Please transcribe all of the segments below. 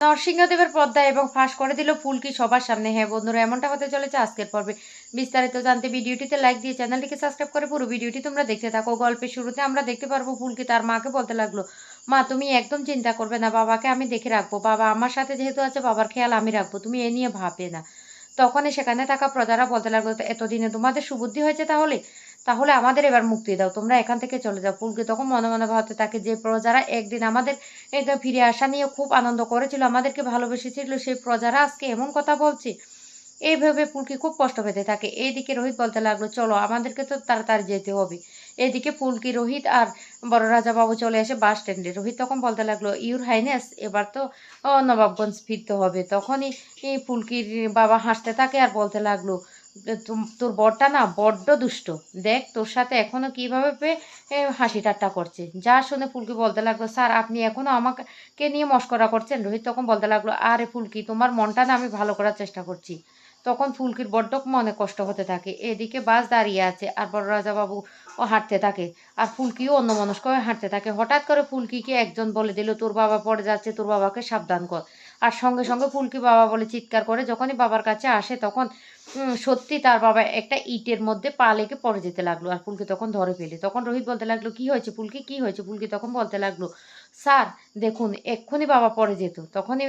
নরসিংহদেবের পদ্মা এবং ফাঁস করে দিল ফুলকি সবার সামনে। হ্যাঁ বন্ধুরা, এমনটা হতে চলেছে আজকের পর্বে। বিস্তারিত জানতে ভিডিওটিতে লাইক দিয়ে চ্যানেলটিকে সাবস্ক্রাইব করে পুরো ভিডিওটি তোমরা দেখতে থাকো। গল্পের শুরুতে আমরা দেখতে পারব ফুলকি তার মাকে বলতে লাগল, মা, তুমি একদম চিন্তা করবে না, বাবাকে আমি দেখে রাখব। বাবা আমার সাথে যেহেতু আছে, বাবার খেয়াল আমি রাখব, তুমি এ নিয়ে ভাববে না। তখনই সেখানে থাকা প্রজারা বলতে লাগল, এতদিনে তোমাদের সুবুদ্ধি হয়েছে তাহলে? তাহলে আমাদের এবার মুক্তি দাও। তোমরা এখান থেকে চলে যাও। ফুলকি তখন মনে মনে ভাবতে থাকে যে প্রজারা একদিন আমাদের এটা ফিরে আসা নিয়ে খুব আনন্দ করেছিল, আমাদেরকে ভালোবেসেছিল, সেই প্রজারা আজকে এমন কথা বলছে। এইভাবে ফুলকি খুব কষ্ট পেতে থাকে। এইদিকে রোহিত বলতে লাগল, চলো, আমাদেরকে তো তাড়াতাড়ি যেতে হবে। এদিকে পুলকি, রোহিত আর বড় রাজা বাবু চলে আসে বাস স্ট্যান্ডে। রোহিত তখন বলতে লাগল, ইউর হাইনেস, এবার তো নবাবগঞ্জ ফিরতে হবে। তখনই পুলকির বাবা হাসতে থাকে আর বলতে লাগল তোর বরটা না বড্ড দুষ্ট। দেখ তোর সাথে এখনও কীভাবে হাসি ঠাট্টা করছে। যা শুনে ফুলকি বলতে লাগল, স্যার, আপনি এখনও আমাকে নিয়ে মস্করা করছেন? রোহিত তখন বলতে লাগল, আরে ফুলকি, তোমার মনটা না আমি ভালো করার চেষ্টা করছি। তখন ফুলকির বড্ড মনে কষ্ট হতে থাকে। এদিকে বাস দাঁড়িয়ে আছে আর বড় রাজা বাবু ও হাঁটতে থাকে। আর ফুলকিও অন্য মনস্ক হয়ে হাঁটতে থাকে। হঠাৎ করে ফুলকিকে একজন বলে দিল, তোর বাবা পড়ে যাচ্ছে, তোর বাবাকে সাবধান কর। আর সঙ্গে সঙ্গে ফুলকি বাবা বলে চিৎকার করে, যখনই বাবার কাছে আসে তখন সত্যি তার বাবা একটা ইটের মধ্যে পা লেগে পড়ে যেতে লাগল। আর ফুলকি তখন ধরে ফেলে। তখন রোহিত বলতে লাগল, কি হয়েছে ফুলকি? কি হয়েছে? ফুলকি তখন বলতে লাগল, স্যার, দেখুন, এক্ষুনি বাবা পড়ে যেত। তখনই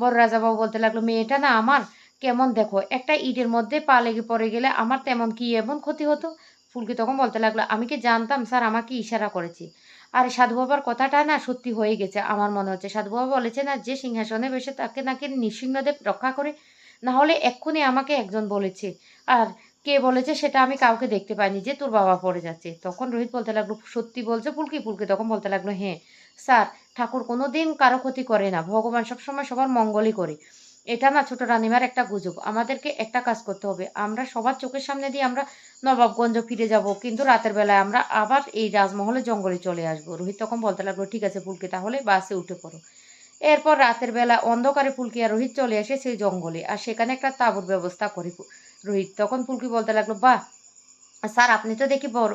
বড় রাজাবাবু বলতে লাগল, মেয়েটা না আমার, কেমন দেখো, একটা ইটের মধ্যে পা লেগে পড়ে গেলে আমার তেমন কি এমন ক্ষতি হতো? ফুলকি তখন বলতে লাগল, আমি কি জানতাম স্যার আমাকে ইশারা করেছে? আর সাধু বাবার কথাটা না সত্যি হয়ে গেছে, আমার মনে হচ্ছে। সাধু বাবা বলেছে না, যে সিংহাসনে বসে তাকে নাকি নৃসিংহদেব রক্ষা করে, না হলে এক্ষুনি আমাকে একজন বলেছে। আর কে বলেছে সেটা আমি কাউকে দেখতে পাইনি যে তোর বাবা পড়ে যাচ্ছে। তখন রোহিত বলতে লাগল, সত্যি বলছে পুলকি? পুলকি তখন বলতে লাগল হ্যাঁ। স্যার, ঠাকুর কোনো দিন কারও ক্ষতি করে না। ভগবান সবসময় সবার মঙ্গলই করে। এটা না ছোট রানিমার একটা গুজব। আমাদেরকে একটা কাজ করতে হবে। আমরা সবার চোখের সামনে দিয়ে আমরা নবাবগঞ্জ ফিরে যাব, কিন্তু রাতের বেলায় আমরা আবার এই রাজমহলে জঙ্গলে চলে আসব। রোহিত তখন বলতে লাগল, ঠিক আছে ফুলকি, তাহলে বাসে উঠে পড়ো। এরপর রাতের বেলা অন্ধকারে ফুলকি আর রোহিত চলে আসে সেই জঙ্গলে, আর সেখানে একটা তাঁবুর ব্যবস্থা করে রোহিত। তখন ফুলকি বলতে লাগল, বাহ, স্যার, আপনি তো দেখি বড়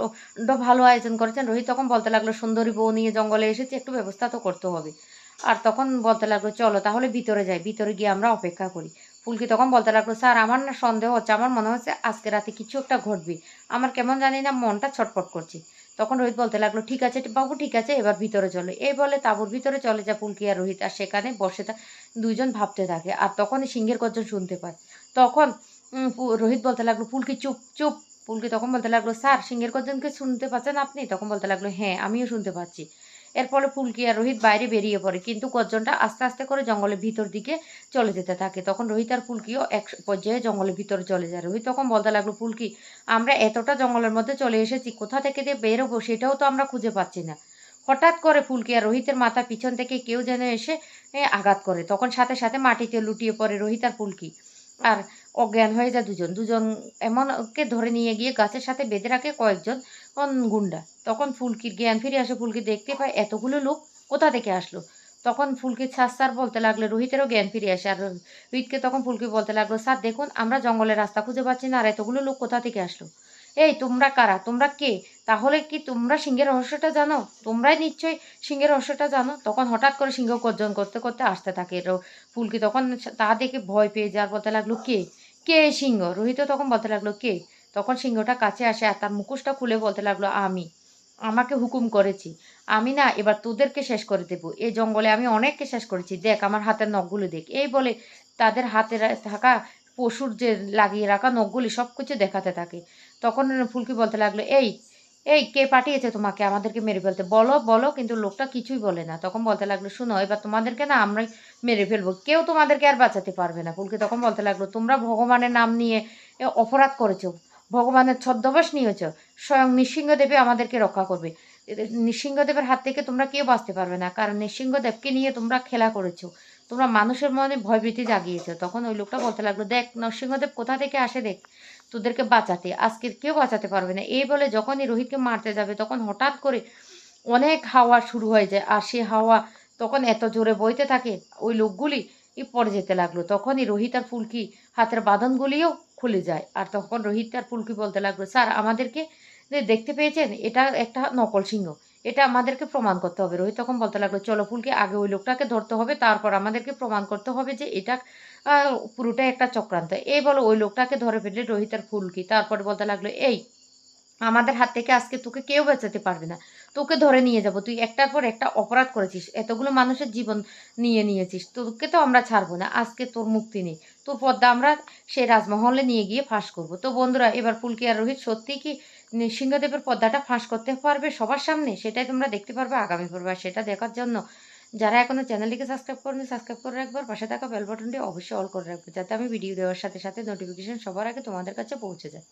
ভালো আয়োজন করেছেন। রোহিত তখন বলতে লাগল, সুন্দরী বউ নিয়ে জঙ্গলে এসেছে, একটু ব্যবস্থা তো করতে হবে। আর তখন বলতে লাগল, চলো তাহলে ভিতরে যাই, ভিতরে গিয়ে আমরা অপেক্ষা করি। ফুলকি তখন বলতে লাগল, স্যার, আমার না সন্দেহ হচ্ছে, আমার মনে হচ্ছে আজকে রাতে কিছু একটা ঘটবে। আমার কেমন জানি না মনটা ছটপট করছে। তখন রোহিত বলতে লাগল, ঠিক আছে বাবু, ঠিক আছে, এবার ভিতরে চলো। এই বলে তাঁবুর ভিতরে চলে যায় ফুলকি আর রোহিত, আর সেখানে বসে তা দুইজন ভাবতে থাকে, আর তখনই সিংহের গর্জন শুনতে পায়। তখন রোহিত বলতে লাগল, ফুলকি, চুপ চুপ। ফুলকি তখন বলতে লাগল, স্যার, সিংহের গর্জনকে শুনতে পাচ্ছেন আপনি? তখন বলতে লাগল হ্যাঁ আমিও শুনতে পাচ্ছি। এরপরে ফুলকি আর রোহিত বাইরে বেরিয়ে পড়ে। কিন্তু গর্জনটা আস্তে আস্তে করে জঙ্গলের ভিতর দিকে চলে যেতে থাকে। তখন রোহিত আর ফুলকিও এক পর্যায়ে জঙ্গলের ভিতরে চলে যায়। রোহিত তখন বলতে লাগল, ফুলকি, আমরা এতটা জঙ্গলের মধ্যে চলে এসেছি, কোথা থেকে যে বেরোবো সেটাও তো আমরা খুঁজে পাচ্ছি না। হঠাৎ করে ফুলকি আর রোহিতের মাথা পিছন থেকে কেউ যেন এসে আঘাত করে। তখন সাথে সাথে মাটিতে লুটিয়ে পড়ে রোহিত আর ফুলকি। আর অজ্ঞান হয়ে যায় দুজন। দুজন এমনকে ধরে নিয়ে গিয়ে গাছের সাথে বেঁধে রাখে কয়েকজন গুন্ডা। তখন ফুলকির জ্ঞান ফিরে আসে, ফুলকি দেখতে পায় এতগুলো লোক কোথা থেকে আসলো? তখন ফুলকি ফুলকির ছাড় বলতে লাগল, রোহিতেরও জ্ঞান ফিরে আসে। আর রোহিতকে তখন ফুলকি বলতে লাগল, স্যার, দেখুন, আমরা জঙ্গলের রাস্তা খুঁজে পাচ্ছি না, আর এতগুলো লোক কোথা থেকে আসলো? এই, তোমরা কারা? তোমরা কে? তাহলে কি তোমরা সিংহের রহস্যটা জানো? তোমরাই নিশ্চয়ই সিংহের রহস্যটা জানো? তখন হঠাৎ করে সিংহ গর্জন করতে করতে আসতে থাকে। ফুলকি তখন তা দেখে ভয় পেয়ে যার বলতে লাগল, কে? কে সিংহ? রোহিত তখন বলতে লাগল, কে? তখন সিংহটা কাছে আসে আর তার মুখোশটা খুলে বলতে লাগল, আমি। আমাকে হুকুম করেছি। আমি না এবার তোদেরকে শেষ করে দেব। এই জঙ্গলে আমি অনেককে শেষ করেছি। দেখ, আমার হাতের নখগুলো দেখ। এই বলে তাদের হাতে থাকা পশুর যে লাগিয়ে রাখা নখগুলি সব কিছু দেখাতে থাকে। তখন ফুলকি বলতে লাগল, এই এই, কে পাঠিয়েছে তোমাকে? আমাদেরকে মেরে ফেলতে। বলো বলো, কিন্তু লোকটা কিছুই বলে না। তখন বলতে লাগল, শুনো, এবার তোমাদেরকে না আমরাই মেরে ফেলব। কেউ তোমাদেরকে আর বাঁচাতে পারবে না। ফুলকি তখন বলতে লাগল, তোমরা ভগবানের নাম নিয়ে অপরাধ করেছ, ভগবানের ছদ্মবাস নিয়েছ। স্বয়ং নৃসিংহদেবী আমাদেরকে রক্ষা করবে। নৃসিংহদেবের হাত থেকে তোমরা কেউ বাঁচতে পারবে না। কারণ নৃসিংহদেবকে নিয়ে তোমরা খেলা করেছ। তোমরা মানুষের মনে ভয়ভীতি জাগিয়েছো। তখন ওই লোকটা বলতে লাগল, দেখ, নরসিংহদেব কোথা থেকে আসে দেখ, তোদেরকে বাঁচাতে। আজকে কেউ বাঁচাতে পারবে না। এই বলে যখনই রোহিতকে মারতে যাবে, তখন হঠাৎ করে অনেক হাওয়া শুরু হয়ে যায়। আর সে হাওয়া তখন এত জোরে বইতে থাকে, ওই লোকগুলি পড়ে যেতে লাগল। তখনই রোহিত আর ফুলকি হাতের বাঁধনগুলিও খুলে যায়। আর তখন রোহিত আর ফুলকি বলতে লাগল, স্যার, আমাদেরকে দেখতে পেয়েছেন, এটা একটা নকল সিংহ। এটা আমাদেরকে প্রমাণ করতে হবে। রোহিত তখন বলতে লাগল, চলো ফুলকি, আগে ওই লোকটাকে ধরতে হবে, তারপর আমাদেরকে প্রমাণ করতে হবে যে এটা পুরোটাই একটা চক্রান্ত। এই বলো, ওই লোকটাকে ধরে ফেললে রোহিত আর ফুলকি তারপরে বলতে লাগল, এই, আমাদের হাত থেকে আজকে তোকে কেউ বাঁচাতে পারবে না। তোকে ধরে নিয়ে যাব। তুই একটার পর একটা অপরাধ করেছিস। এতগুলো মানুষের জীবন নিয়ে নিয়েছিস। তোকে তো আমরা ছাড়বো না। আজকে তোর মুক্তি নেই। তোর পদ্মা আমরা সেই রাজমহলে নিয়ে গিয়ে ফাঁস করব। তো বন্ধুরা, এবার ফুলকি আর রোহিত সত্যি কি সিংহদেবের পর্দাটা ফাঁস করতে পারবে সবার সামনে, সেটাই তোমরা দেখতে পারবে আগামী পর্বে আর সেটা দেখার জন্য। যারা এখনও চ্যানেলটিকে সাবস্ক্রাইব করেনি, সাবস্ক্রাইব করে রাখবার, পাশে থাকা বেল বাটনটি অবশ্যই অল করে রাখবে, যাতে আমি ভিডিও দেওয়ার সাথে সাথে নোটিফিকেশন সবার আগে তোমাদের কাছে পৌঁছে যায়।